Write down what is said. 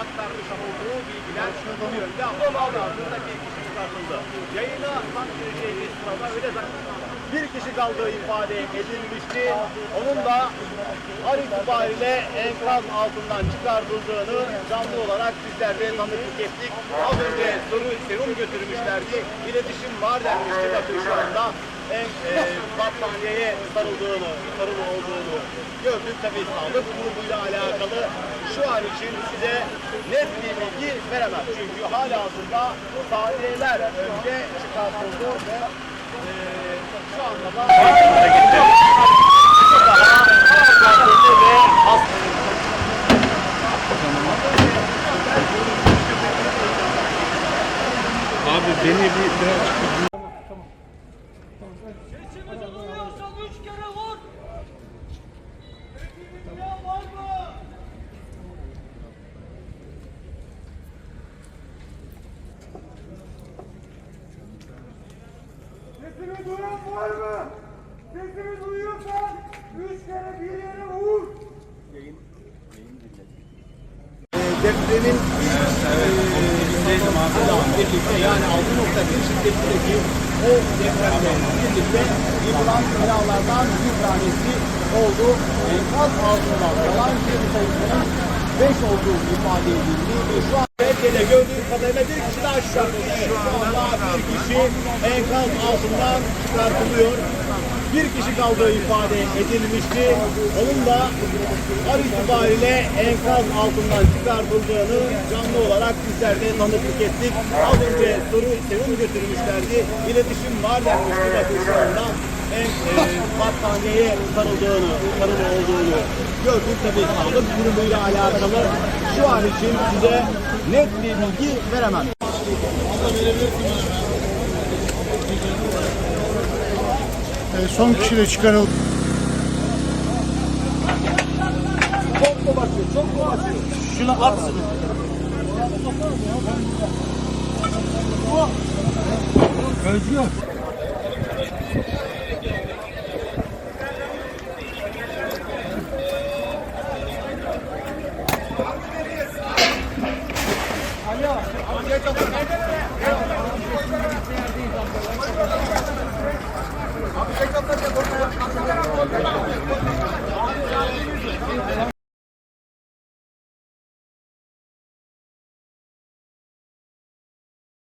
aktarmış olduğu bilgiler bu yönde ama bir kişi çıkartıldı. Yayına tam gireceğimiz sırada öyle zannediyorum. Bir kişi kaldığı ifade edilmişti. Onun da an itibariyle enkaz altından çıkartıldığını canlı olarak bizler de tanıklık ettik. Az önce soru serum götürmüşlerdi. İletişim var denmişti. Bakın şu anda en e, battaniyeye sarıldığını, sarılı olduğunu gördük. Tabii sağlık grubuyla alakalı şu an için size net bir bilgi veremem. Çünkü hala hazırda saniyeler önce çıkartıldı ve e, Abi beni bir birazcık Sesimi duyuyorsan üç kere vur. Dinleyen var mı? Sesimi duyan var mı? Sesimi duyuyorsan üç kere bir yere vur. depremin eee birlikte yani 6.1 şiddetteki o depremle birlikte yıkılan binalardan bir tanesi oldu. Enkaz altından kalan bir sayısının 5 olduğu ifade edildi şu an Belge'de gördüğüm kadarıyla bir kişi daha. Şu anda bir kişi enkaz altından çıkartılıyor. Bir kişi kaldığı ifade edilmişti. Onun da an itibariyle enkaz altından çıkartıldığını canlı olarak bizler de tanıklık ettik. Az önce soru serum götürmüşlerdi. İletişim var denmişti bakın. En e, battaniyeye sarıldığını, sarılı olduğunu gördük. Tabii sağlık durumuyla alakalı şu an için size net bir bilgi veremem. E, son kişiyle çıkarıldı. Çok mu basıyor? Çok mu basıyor? Şunu atsın. Özgür. Alo. Alo.